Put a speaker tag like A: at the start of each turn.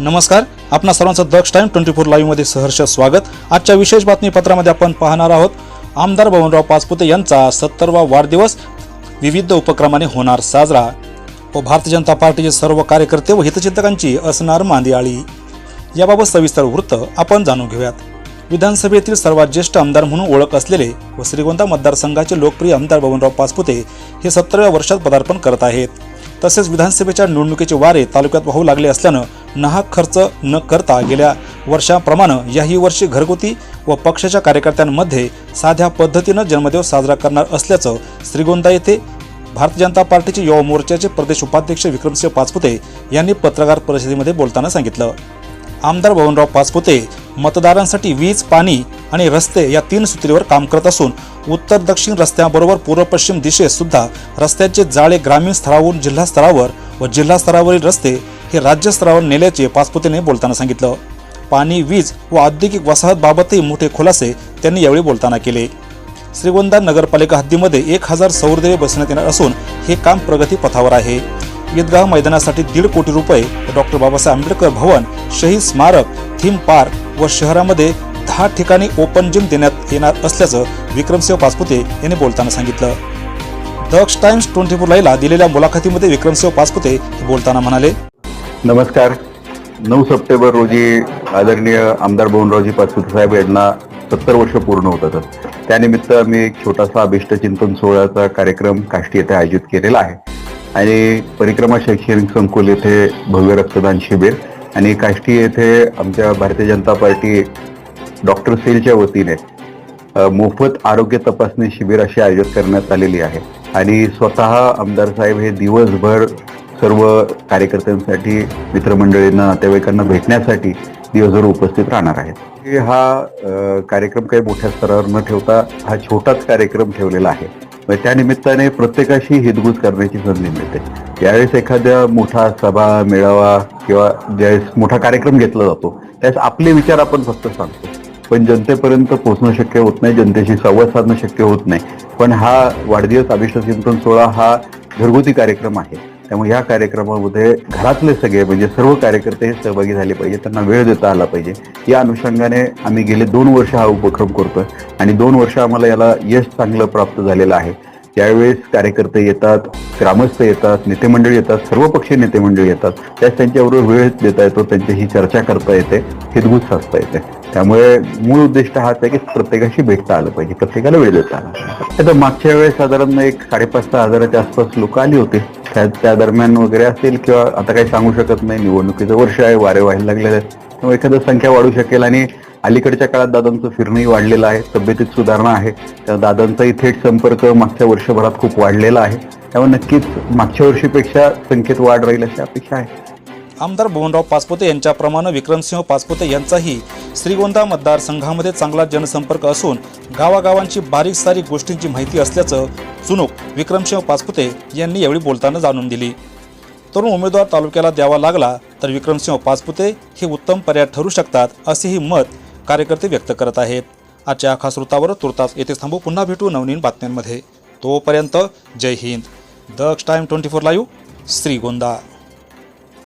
A: नमस्कार. आपणा सर्वांचं दक्ष टाइम ट्वेंटी फोर लाईव्हमध्ये सहर्ष स्वागत. आजच्या विशेष बातमीपत्रामध्ये आपण पाहणार आहोत आमदार बबनराव पाचपुते यांचा सत्तरवा वाढदिवस विविध उपक्रमाने होणार साजरा. व भारतीय जनता पार्टीचे सर्व कार्यकर्ते व हितचिंतकांची असणार मांदियाळी. याबाबत सविस्तर वृत्त आपण जाणून घेऊयात. विधानसभेतील सर्वात ज्येष्ठ आमदार म्हणून ओळख असलेले व श्रीगोंदा मतदारसंघाचे लोकप्रिय आमदार बबनराव पाचपुते हे सत्तराव्या वर्षात पदार्पण करत आहेत. तसेच विधानसभेच्या निवडणुकीचे वारे तालुक्यात वाहू लागले असल्यानं नाहक खर्च न करता गेल्या वर्षाप्रमाणे याही वर्षी घरगुती व पक्षाच्या कार्यकर्त्यांमध्ये साध्या पद्धतीनं जन्मदिवस साजरा करणार असल्याचं श्रीगोंदा येथे भारतीय जनता पार्टीचे युवा मोर्चाचे प्रदेश उपाध्यक्ष विक्रमसिंह पाचपुते यांनी पत्रकार परिषदेमध्ये बोलताना सांगितलं. आमदार भवनराव पाचपुते मतदारांसाठी वीज पाणी आणि रस्ते या तीन सूत्रीवर काम करत असून उत्तर दक्षिण रस्त्याबरोबर पूर्व पश्चिम दिशेत सुद्धा रस्त्यांचे जाळे ग्रामीण स्तरावरून जिल्हा स्तरावर व जिल्हा स्तरावरील रस्ते हे राज्यस्तरावर नेल्याचे पाचपुतेने बोलताना सांगितलं. पाणी वीज व औद्योगिक वसाहतबाबतही मोठे खुलासे त्यांनी यावेळी बोलताना केले. श्रीगोंदा नगरपालिका हद्दीमध्ये एक हजार सौरदेवे बसवण्यात येणार असून हे काम प्रगती पथावर आहे. ईदगाह मैदानासाठी दीड कोटी रुपये डॉक्टर बाबासाहेब आंबेडकर भवन शहीद स्मारक थीम पार्क व शहरामध्ये दहा ठिकाणी ओपन जिम देण्यात येणार असल्याचं विक्रमसिंह पाचपुते यांनी बोलताना सांगितलं. दक्ष टाइम्स ट्वेंटी फोर लाईला दिलेल्या मुलाखतीमध्ये विक्रमसिंह पाचपुते हे बोलताना म्हणाले
B: नमस्कार. नऊ सप्टेंबर रोजी आदरणीय आमदार बबनरावजी पाचपुते साहेब यांना सत्तर वर्ष पूर्ण होतात त्यानिमित्त आम्ही एक छोटासा अभिष्ट चिंतन सोहळ्याचा कार्यक्रम काष्टी येथे आयोजित केलेला आहे. आणि परिक्रमा शैक्षणिक संकुल येथे भव्य रक्तदान शिबिर आणि काष्टी येथे आमच्या भारतीय जनता पार्टी डॉक्टर सेलच्या वतीने मोफत आरोग्य तपासणी शिबिर अशी आयोजित करण्यात आलेली आहे. आणि स्वतः आमदार साहेब हे दिवसभर सर्व कार्यकर्त्यांसाठी मित्रमंडळींना नातेवाईकांना भेटण्यासाठी दिवसभर उपस्थित राहणार आहेत. हा कार्यक्रम काही मोठ्या स्तरावर न ठेवता हा छोटाच कार्यक्रम ठेवलेला आहे. त्यानिमित्ताने निमित्ताने प्रत्येकाशी हितगुज करण्याची संधी मिळते. ज्यावेळेस एखाद्या मोठा सभा मेळावा किंवा ज्यावेळेस मोठा कार्यक्रम घेतला जातो त्यावेळेस आपले विचार आपण फक्त सांगतो. पण जनतेपर्यंत पोहोचणं शक्य होत नाही जनतेशी संवाद साधणं शक्य होत नाही. पण हा वाढदिवस अभिष्ट चिंतन सोहळा हा घरगुती कार्यक्रम आहे. त्यामुळे या कार्यक्रमामध्ये घरातले सगळे म्हणजे सर्व कार्यकर्ते हे सहभागी झाले पाहिजे त्यांना वेळ देता आला पाहिजे. या अनुषंगाने आम्ही गेले दोन वर्ष हा उपक्रम करतोय आणि दोन वर्ष आम्हाला याला यश चांगलं प्राप्त झालेलं आहे. त्यावेळेस कार्यकर्ते येतात ग्रामस्थ येतात नेते मंडळी येतात सर्व पक्षीय नेते मंडळी येतात. त्याच त्यांच्याबरोबर वेळ देता येतो त्यांच्याशी चर्चा करता येते हितगुज साधता येते. त्यामुळे मूळ उद्दिष्ट हाच आहे की प्रत्येकाशी भेटता आलं पाहिजे प्रत्येकाला वेळ देता आला आता मागच्या वेळेस साधारण एक साडेपाच सहा हजाराच्या आसपास लोक आली होती. त्या त्या दरम्यान वगैरे असतील किंवा आता काही सांगू शकत नाही. निवडणुकीचं वर्ष आहे वारे व्हायला लागलेले आहेत. त्यामुळे एखादं संख्या वाढू शकेल आणि अलीकडच्या काळात दादांचं फिरणंही वाढलेलं आहे. तब्येतीत सुधारणा आहे. त्या दादांचाही थेट संपर्क मागच्या वर्षभरात खूप वाढलेला आहे. त्यामुळे नक्कीच मागच्या वर्षीपेक्षा संख्येत वाढ राहील अशी अपेक्षा आहे.
A: आमदार भुवनराव पाचपुते यांच्याप्रमाणे विक्रमसिंह पाचपुते यांचाही श्रीगोंदा मतदारसंघामध्ये चांगला जनसंपर्क असून गावागावांची बारीक सारीक गोष्टींची माहिती असल्याचं चुनूक विक्रमसिंह पाचपुते यांनी यावेळी बोलताना जाणून दिली. तरुण उमेदवार तालुक्याला द्यावा लागला तर विक्रमसिंह पाचपुते हे उत्तम पर्याय ठरू शकतात असेही मत कार्यकर्ते व्यक्त करत आहेत. आजच्या खास वृत्तावर तुर्तास येथे थांबू पुन्हा भेटू नवनीन बातम्यांमध्ये. तोपर्यंत Jai Hind. Daksh time twenty four live Shrigonda.